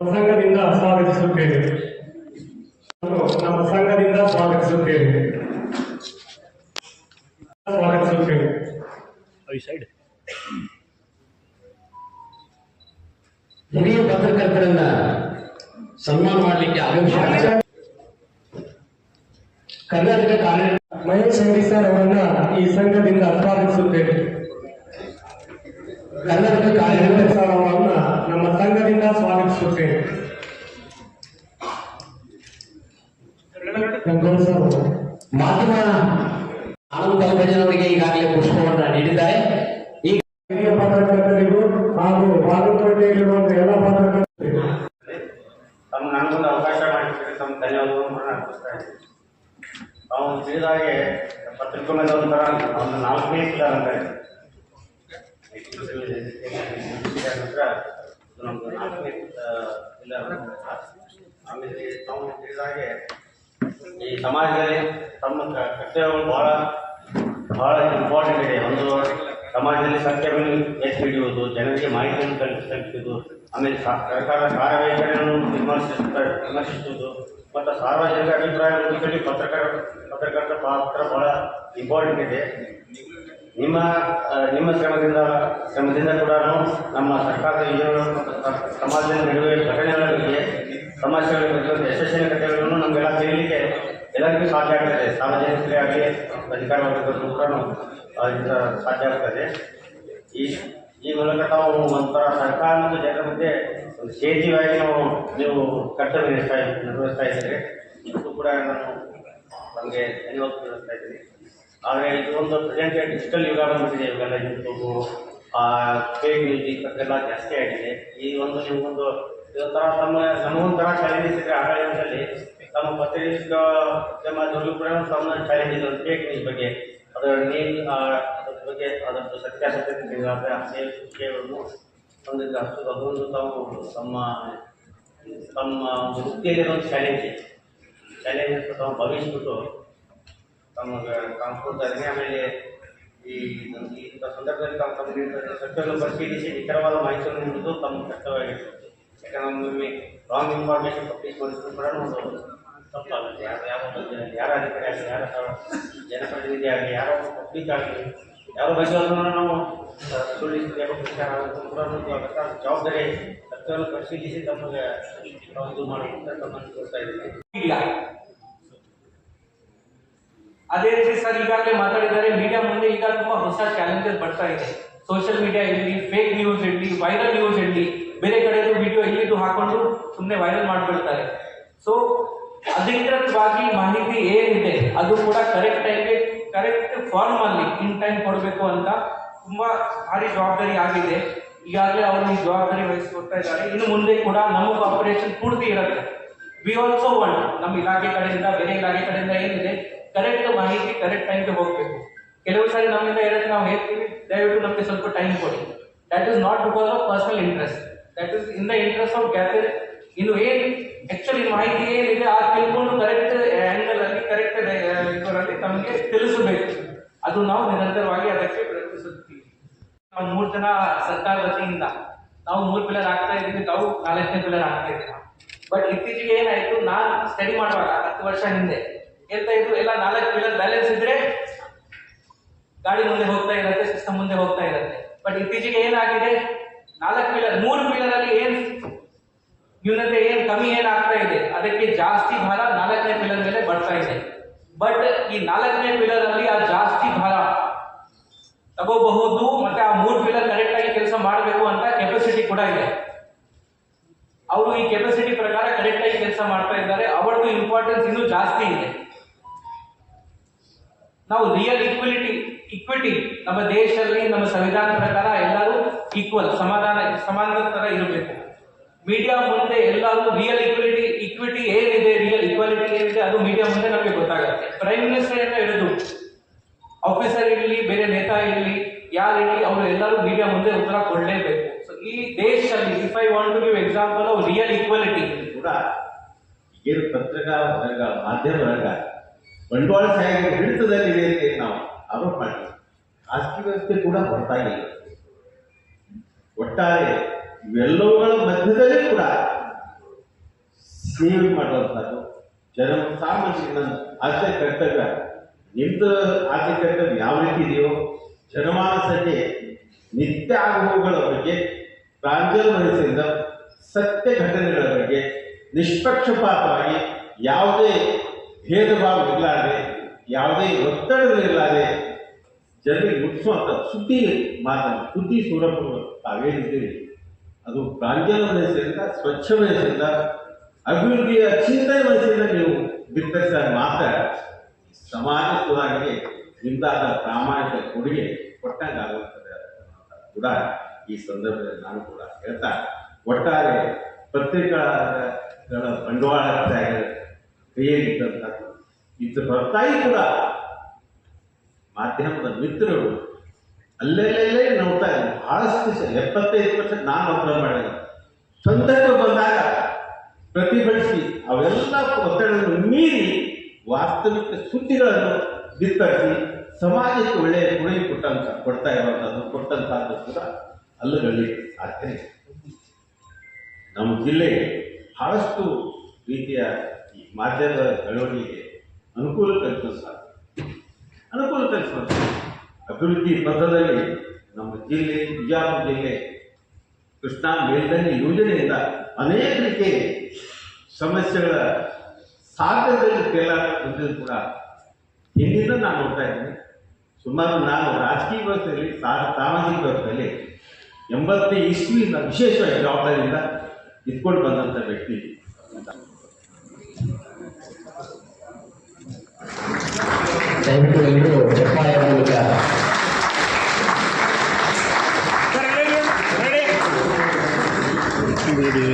ಸಂಘದಿಂದ ಸ್ವಾಗತಿಸುತ್ತೇವೆ ನಮ್ಮ ಸಂಘದಿಂದ ಸ್ವಾಗತಿಸುತ್ತೇವೆ ಸ್ವಾಗತಿಸುತ್ತೇವೆ ಹಿರಿಯ ಪತ್ರಕರ್ತರನ್ನ ಸನ್ಮಾನ ಮಾಡಲಿಕ್ಕೆ ಆಗಮಿಸ ಕರ್ನಾಟಕ ಕಾರ್ಯ ಮಹೇಶ್ ಅಂಗಡಿ ಸರ್ ಅವರನ್ನ ಈ ಸಂಘದಿಂದ ಸ್ವಾಗತಿಸುತ್ತೇವೆ ಕರ್ನಾಟಕ ಕಾರ್ಯ ಸರ್ ಅವರನ್ನ ನಮ್ಮ ಸಂಘದಿಂದ ಸ್ವಾಗತಿಸುತ್ತೇವೆ. ಮಾಧ್ಯಮ ಆನಂದ್ ಕಲ್ಬಜನ್ ಅವರಿಗೆ ಈಗಾಗಲೇ ಪುಷ್ಪವನ್ನ ನೀಡಿದ್ದಾರೆ. ಈಗ ಹಿರಿಯ ಪತ್ರಕರ್ತರಿಗೂ ಹಾಗೂ ಬಾಗಲಕೋಟೆಯಲ್ಲಿರುವಂತಹ ಎಲ್ಲ ಪತ್ರಕರ್ತರಿಗೂ ತಮ್ಮ ನನಗೊಂದು ಅವಕಾಶ ಮಾಡಿಕೊಟ್ಟು ತಮ್ಮ ಧನ್ಯವಾದಗಳನ್ನು ಕೂಡ ಅರ್ಪಿಸ್ತಾ ಇದ್ದೀನಿ ತಾವು ತಿಳಿದಾಗೆ ಪತ್ರಿಕೋದ್ಯಮದ ಒಂಥರ ಒಂದು ನಾಲ್ಕನೇ ಆಮೇಲೆ ಈ ಸಮಾಜದಲ್ಲಿ ತಮ್ಮ ಕರ್ತವ್ಯಗಳು ಬಹಳ ಬಹಳ ಇಂಪಾರ್ಟೆಂಟ್ ಇದೆ. ಒಂದು ಸಮಾಜದಲ್ಲಿ ಸತ್ಯವನ್ನು ಎತ್ತಿ ಹಿಡಿಯುವುದು, ಜನರಿಗೆ ಮಾಹಿತಿಯನ್ನು ತಲುಪಿಸುವುದು ಆಮೇಲೆ ಸರ್ಕಾರ ಸರ್ಕಾರದ ಕಾರ್ಯವೈಖರಿಯನ್ನು ವಿಮರ್ಶಿಸುತ್ತ ವಿಮರ್ಶಿಸುವುದು, ಮತ್ತು ಸಾರ್ವಜನಿಕ ಅಭಿಪ್ರಾಯ ತಿಳಿಸಲು ಪತ್ರಕರ್ತ ಪತ್ರಕರ್ತರ ಪಾತ್ರ ಬಹಳ ಇಂಪಾರ್ಟೆಂಟ್ ಇದೆ. ನಿಮ್ಮ ನಿಮ್ಮ ಶ್ರಮದಿಂದ ಶ್ರಮದಿಂದ ಕೂಡ ನಮ್ಮ ಸರ್ಕಾರದ ಯೋಜನೆಗಳು ಸಮಾಜದ ನಡುವೆ ಘಟನೆಗಳ ಬಗ್ಗೆ ಸಮಸ್ಯೆಗಳ ಬಗ್ಗೆ ಒಂದು ಕಥೆಗಳನ್ನು ನಮಗೆಲ್ಲ ತಿಳಿಯಲಿಕ್ಕೆ ಎಲ್ಲರಿಗೂ ಸಾಧ್ಯ ಆಗ್ತದೆ. ಸಾರ್ವಜನಿಕರೇ ಆಗಲಿ, ಅಧಿಕಾರ ವರ್ಗದವರು ಕೂಡ ಅದರಿಂದ ಸಾಧ್ಯ ಆಗ್ತದೆ. ಈ ಈ ಮೂಲಕ ನಾವು ಒಂಥರ ಸರ್ಕಾರ ಮತ್ತು ಜನರ ಮಧ್ಯೆ ಒಂದು ಸೇತುವೆಯಾಗಿ ನಾವು, ನೀವು ಕರ್ತವ್ಯ ನಿರ್ವಹಿಸ್ತಾ ಇದ್ದೀರಿ. ಇದು ಕೂಡ ನಾನು ನಮಗೆ ಧನ್ಯವಾದ ತಿಳಿಸ್ತಾ ಇದ್ದೀನಿ. ಆದರೆ ಇದು ಒಂದು ಪ್ರೆಸೆಂಟ್ ಡಿಜಿಟಲ್ ಯುಗ ಬಂದ್ಬಿಟ್ಟಿದೆ, ಇವಾಗೆಲ್ಲ ಯೂಟ್ಯೂಬು ಫೇಕ್ ಮ್ಯೂಸಿಕ್ ಅದೆಲ್ಲ ಜಾಸ್ತಿ ಆಗಿದೆ. ಈ ಒಂದು ನಿಮಗೊಂದು ಇದೊಂಥರ ತಮ್ಮ, ನಮಗೊಂಥರ ಚಾಲೆಂಜಸ್ ಇದೆ ಆಡಳಿತದಲ್ಲಿ ತಮ್ಮ ಪತ್ರಿಕೋದ್ಯಮದವ್ರಿಗೂ ಕೂಡ ತಮ್ಮ ಚಾಲೆಂಜ್ ಒಂದು ನ್ಯೂಸ್ ಬಗ್ಗೆ. ಅದರ ನೀರು ಅದ್ರ ಬಗ್ಗೆ, ಅದರದ್ದು ಸತ್ಯಾಸತ್ಯತೆ ಒಂದಿದ್ದ ಅಷ್ಟು ಅದೊಂದು ತಾವು ತಮ್ಮ ತಮ್ಮ ವೃತ್ತಿಯಲ್ಲಿರೋ ವೃತ್ತಿಯಲ್ಲಿ ಒಂದು ಚಾಲೆಂಜ್ ಚಾಲೆಂಜ್ ಅಥವಾ ಭಾವಿಸ್ಬಿಟ್ಟು ತಮಗೆ ತಾವು ಕೊಡ್ತಾ ಇದ್ದೀನಿ ಆಮೇಲೆ ಈ ಇಂಥ ಸಂದರ್ಭದಲ್ಲಿ ತಾವು ತಮ್ಮ ಸತ್ಯವನ್ನು ಪರಿಶೀಲಿಸಿ ನಿಖರವಾದ ಮಾಹಿತಿಯನ್ನು ನೀಡುವುದು ತಮ್ಮ ಕರ್ತವ್ಯವಾಗಿರ್ತದೆ ಯಾಕಂದ್ರೆ ಒಮ್ಮೊಮ್ಮೆ ರಾಂಗ್ ಇನ್ಫಾರ್ಮೇಷನ್ ಪಬ್ಲಿಷ್ ಮಾಡಿದ್ರು ಕೂಡ ಒಂದು ತಪ್ಪಾಗುತ್ತೆ. ಯಾರು ಜನ- ಯಾರ ಅಧಿಕಾರಿ ಆಗಲಿ ಯಾರ ಜನಪ್ರತಿನಿಧಿ ಆಗಲಿ ಯಾರೋ ಪಬ್ಲಿಕ್ ಆಗಲಿ ಯಾರೋ ಬಯಸೋದನ್ನು ನಾವು ಆ, ಸುಳ್ಳಿಸಿ ಯಾವ ವಿಚಾರ ಆಗೋದು ಕೂಡ ಜವಾಬ್ದಾರಿ ಸತ್ಯವನ್ನು ಪರಿಶೀಲಿಸಿ ತಮಗೆ ಒಂದು ಮಾಡುವಂತ ಕೊಡ್ತಾ ಇಲ್ಲ. ಅದೇ ರೀತಿ ಸರ್ ಈಗಾಗಲೇ ಮಾತಾಡಿದ್ದಾರೆ ಮೀಡಿಯಾ ಮುಂದೆ ಈಗ ತುಂಬಾ ಹೊಸ ಚಾಲೆಂಜಸ್ ಬರ್ತಾ ಇದೆ. ಸೋಷಿಯಲ್ ಮೀಡಿಯಾ ಇರಲಿ ಫೇಕ್ ನ್ಯೂಸ್ ಇರಲಿ ವೈರಲ್ ನ್ಯೂಸ್ ಇರಲಿ, ಬೇರೆ ಕಡೆದು ವಿಡಿಯೋ ಇಲ್ಲಿದ್ದು ಹಾಕೊಂಡು ಸುಮ್ಮನೆ ವೈರಲ್ ಮಾಡ್ಬಿಡ್ತಾರೆ. ಸೊ ಅಧಿಕೃತವಾಗಿ ಮಾಹಿತಿ ಏನಿದೆ, ಅದು ಕೂಡ ಕರೆಕ್ಟ್ ಟೈಮ್ಗೆ ಕರೆಕ್ಟ್ ಫಾರ್ಮ್ ಅಲ್ಲಿ ಇನ್ ಟೈಮ್ ಕೊಡಬೇಕು ಅಂತ ತುಂಬಾ ಭಾರಿ ಜವಾಬ್ದಾರಿ ಆಗಿದೆ. ಈಗಾಗಲೇ ಅವರು ಈ ಜವಾಬ್ದಾರಿ ವಹಿಸ್ಕೊಡ್ತಾ ಇದ್ದಾರೆ. ಇನ್ನು ಮುಂದೆ ಕೂಡ ನಮ್ಮ ಕಾಪರೇಷನ್ ಪೂರ್ತಿ ಇರುತ್ತೆ. ವಿ ಆಲ್ಸೋ ಒನ್ ನಮ್ಮ ಇಲಾಖೆ ಕಡೆಯಿಂದ, ಬೇರೆ ಇಲಾಖೆ ಕಡೆಯಿಂದ ಏನಿದೆ? ಕರೆಕ್ಟ್ ಮಾಹಿತಿ ಕರೆಕ್ಟ್ ಟೈಮ್ಗೆ ಹೋಗಬೇಕು. ಕೆಲವು ಸಾರಿ ನಮ್ಮಿಂದ ಇರೋದು ನಾವು ಹೇಳ್ತೀವಿ, ದಯವಿಟ್ಟು ನಮಗೆ ಸ್ವಲ್ಪ ಟೈಮ್ ಕೊಡಿ. That is not because of personal interest that is in the interest of gather ಇನ್ನು ಏನು ಆಕ್ಚುಲಿ ಮಾಹಿತಿ ಏನಿದೆ, ಆ ತಿಳ್ಕೊಂಡು ಕರೆಕ್ಟ್ ಆಂಗಲ್ ಅಲ್ಲಿ ಕರೆಕ್ಟ್ ಇದರಲ್ಲಿ ನಮಗೆ ತಿಳಿಸಬೇಕು. ಅದು ನಾವು ನಿರಂತರವಾಗಿ ಅದಕ್ಕೆ ಪ್ರಯತ್ನಿಸುತ್ತೀವಿ. ನಾವು ಮೂರು ಜನ ಸರ್ಕಾರ ವತಿಯಿಂದ ನಾವು ಮೂರು ಪಿಲ್ಲರ್ ಆಗ್ತಾ ಇದ್ದೀವಿ, ತಾವು ನಾಲ್ಕನೇ ಪಿಲ್ಲರ್ ಆಗ್ತಾ ಇದ್ದೀವಿ. ಬಟ್ ಇತ್ತೀಚೆಗೆ ಏನಾಯ್ತು, ನಾನು ಸ್ಟಡಿ ಮಾಡುವಾಗ ಹತ್ತು ವರ್ಷ ಹಿಂದೆ ಹೇಳ್ತಾ ಇದ್ರು, ಎಲ್ಲ ನಾಲ್ಕು ಪಿಲ್ಲರ್ ಬ್ಯಾಲೆನ್ಸ್ ಇದ್ರೆ ಗಾಡಿ ಮುಂದೆ ಹೋಗ್ತಾ ಇರುತ್ತೆ ಸಿಸ್ಟಮ್ ಮುಂದೆ ಹೋಗ್ತಾ ಇರುತ್ತೆ. ಬಟ್ ಇತ್ತೀಚೆಗೆ ಏನಾಗಿದೆ, ನಾಲ್ಕು ಪಿಲ್ಲರ್, ಮೂರು ಪಿಲ್ಲರ್ ಅಲ್ಲಿ ಏನ್ ನ್ಯೂನತೆ ಏನ್ ಕಮ್ಮಿ ಏನಾಗ್ತಾ ಇದೆ, ಅದಕ್ಕೆ ಜಾಸ್ತಿ ಭಾರ ನಾಲ್ಕನೇ ಪಿಲ್ಲರ್ ಮೇಲೆ ಬರ್ತಾ ಇದೆ. ಬಟ್ ಈ ನಾಲ್ಕನೇ ಪಿಲ್ಲರ್ ಅಲ್ಲಿ ಆ ಜಾಸ್ತಿ ಭಾರ ತಗೋಬಹುದು, ಮತ್ತೆ ಆ ಮೂರು ಪಿಲ್ಲರ್ ಕರೆಕ್ಟ್ ಆಗಿ ಕೆಲಸ ಮಾಡಬೇಕು ಅಂತ ಕೆಪಾಸಿಟಿ ಕೂಡ ಇದೆ. ಅವರು ಈ ಕೆಪಾಸಿಟಿ ಪ್ರಕಾರ ಕರೆಕ್ಟ್ ಆಗಿ ಕೆಲಸ ಮಾಡ್ತಾ ಇದ್ದಾರೆ. ಅವರದ್ದು ಇಂಪಾರ್ಟೆನ್ಸ್ ಇನ್ನೂ ಜಾಸ್ತಿ ಇದೆ. ನಾವು ರಿಯಲ್ ಈಕ್ವಿಲಿಟಿ ಇಕ್ವಿಟಿ ನಮ್ಮ ದೇಶದಲ್ಲಿ, ನಮ್ಮ ಸಂವಿಧಾನ ಪ್ರಕಾರ ಎಲ್ಲರೂ ಈಕ್ವಲ್ ಸಮಾಧಾನ ಸಮಾನದ ತರ ಇರಬೇಕು. ಮೀಡಿಯಾ ಮುಂದೆ ಎಲ್ಲರೂ ರಿಯಲ್ ಈಕ್ವಿಲಿಟಿ ಇಕ್ವಿಟಿ ಏನಿದೆ ರಿಯಲ್ ಈಕ್ವಾಲಿಟಿ ಏನಿದೆ, ಅದು ಮೀಡಿಯಾ ಮುಂದೆ ನಮಗೆ ಗೊತ್ತಾಗುತ್ತೆ. ಪ್ರೈಮ್ ಮಿನಿಸ್ಟರ್ ಅಂತ ಹಿಡಿದು ಆಫೀಸರ್ ಎಲ್ಲರೂ ಮೀಡಿಯಾ ಮುಂದೆ ಉತ್ತರ ಕೊಡಲೇಬೇಕು. ಸೊ ಈ ದೇಶದಲ್ಲಿ if I want to give example of real equality ಕೂಡ ಏನು ಪತ್ರಿಕಾ ವರ್ಗ, ಮಾಧ್ಯಮ ವರ್ಗ, ಬಂಡವಾಳ ಸಹಾಯ ಹಿಡಿತದಲ್ಲಿ ಇದೆ ಅಂತ ನಾವು ಆರೋಪ ಮಾಡ್ತೀವಿ ಖಾಸಗಿ ವ್ಯವಸ್ಥೆ ಕೂಡ ಹೊರತಾಗಿಲ್ಲ. ಒಟ್ಟಾರೆ ಇವೆಲ್ಲವುಗಳ ಮಧ್ಯದಲ್ಲಿ ಕೂಡ ಸೇವೆ ಮಾಡುವಂಥದ್ದು ಜನ ಸಾಮಾನ್ಯ ಆಸೆ ಕರ್ತವ್ಯ. ನಿಮ್ದು ಆಸೆ ಕರ್ತವ್ಯ ಯಾವ ರೀತಿ ಇದೆಯೋ, ಜನಮಾನಸಕ್ಕೆ ನಿತ್ಯ ಆಗುವುಗಳ ಬಗ್ಗೆ ಪ್ರಾಂಜಲ ಮನಸ್ಸಿಂದ ಸತ್ಯ ಘಟನೆಗಳ ಬಗ್ಗೆ ನಿಷ್ಪಕ್ಷಪಾತವಾಗಿ ಯಾವುದೇ ಭೇದ ಭಾವ ಇರಲಾರದೆ ಯಾವುದೇ ಒತ್ತಡಗಳಿರಲಾರದೆ ಜನರಿಗೆ ಮುಟ್ಟಿಸುವಂಥ ಸುದ್ದಿ ಮಾತನ್ನು ಸುದ್ದಿ ಸ್ವರೂಪ ತಾವೇನಿದ್ದೀರಿ ಅದು ಪ್ರಾಂಜಲ ಮನಸ್ಸಿನಿಂದ ಸ್ವಚ್ಛ ಮನಸ್ಸಿಂದ ಅಭಿವೃದ್ಧಿಯ ಚಿಂತನೆ ಮನಸ್ಸಿಂದ ನೀವು ಬಿತ್ತರಿಸಿದ ಮಾತ್ರ ಸಮಾಜ ಸುಧಾರಣೆಗೆ ನಿಮ್ದಾದ ಪ್ರಾಮಾಣಿಕ ಕೊಡುಗೆ ಕೊಟ್ಟಂಗಾಗುತ್ತದೆ ಕೂಡ ಈ ಸಂದರ್ಭದಲ್ಲಿ ನಾನು ಕೂಡ ಹೇಳ್ತಾ ಒಟ್ಟಾರೆ ಪತ್ರಿಕಾಗಳ ಬಂಡವಾಳ ಕೈಯಲ್ಲಿದ್ದಂಥದ್ದು ಇದ್ರ ಹೊರತಾಗಿ ಕೂಡ ಮಾಧ್ಯಮದ ಮಿತ್ರರು ಅಲ್ಲೆಲ್ಲೇ ನೋಡ್ತಾ ಇದ್ದೀನಿ ಬಹಳಷ್ಟು ಎಪ್ಪತ್ತೈದು ಪರ್ಸೆಂಟ್ ನಾನು ಅಪ್ಲೈ ಮಾಡಿದೆ. ಸಂದರ್ಭ ಬಂದಾಗ ಪ್ರತಿಭಟಿಸಿ ಅವೆಲ್ಲ ಒತ್ತಡವನ್ನು ಮೀರಿ ವಾಸ್ತವಿಕ ಸುದ್ದಿಗಳನ್ನು ಬಿತ್ತರಿಸಿ ಸಮಾಜಕ್ಕೆ ಒಳ್ಳೆಯ ಕೊಡುಗೆ ಕೊಟ್ಟಂತ, ಕೊಡ್ತಾ ಇರುವಂಥದ್ದು ಕೊಟ್ಟಂತಹದ್ದು ಕೂಡ ಅಲ್ಲುಗಳ್ಳಿ ಸಾಧ್ಯ ಇದೆ. ನಮ್ಮ ಜಿಲ್ಲೆ ಬಹಳಷ್ಟು ರೀತಿಯ ಈ ಮಾಧ್ಯಮದ ಬೆಳವಣಿಗೆಗೆ ಅನುಕೂಲ ಕಲ್ಪಿಸ ಸಾಧ್ಯ ಅನುಕೂಲ ಕಲ್ಪಿಸೋದು ಅಭಿವೃದ್ಧಿ ಪಥದಲ್ಲಿ ನಮ್ಮ ಜಿಲ್ಲೆ, ಬಿಜಾಪುರ ಜಿಲ್ಲೆ ಕೃಷ್ಣಾ ಮೇಲ್ದಂಡೆ ಯೋಜನೆಯಿಂದ ಅನೇಕ ರೀತಿಯ ಸಮಸ್ಯೆಗಳ ಸಾಗರದಲ್ಲಿ ಕೇಳ ಕೂಡ ಹಿಂದಿನ ನಾನು ನೋಡ್ತಾ ಇದ್ದೀನಿ. ಸುಮಾರು ನಾವು ರಾಜಕೀಯ ವ್ಯವಸ್ಥೆಯಲ್ಲಿ ಸಾಮಾಜಿಕ ವ್ಯವಸ್ಥೆಯಲ್ಲಿ ಎಂಬತ್ತನೇ ಇಸ್ವಿಯಿಂದ ವಿಶೇಷವಾಗಿ ಜವಾಬ್ದಾರಿಯಿಂದ ಇದ್ಕೊಂಡು ಬಂದಂಥ ವ್ಯಕ್ತಿ. ದಯವಿಟ್ಟು ಎಲ್ಲರೂ ಚಪ್ಪಾಳೆ ಮೂಲಕ. ಹಿಂಬರಿ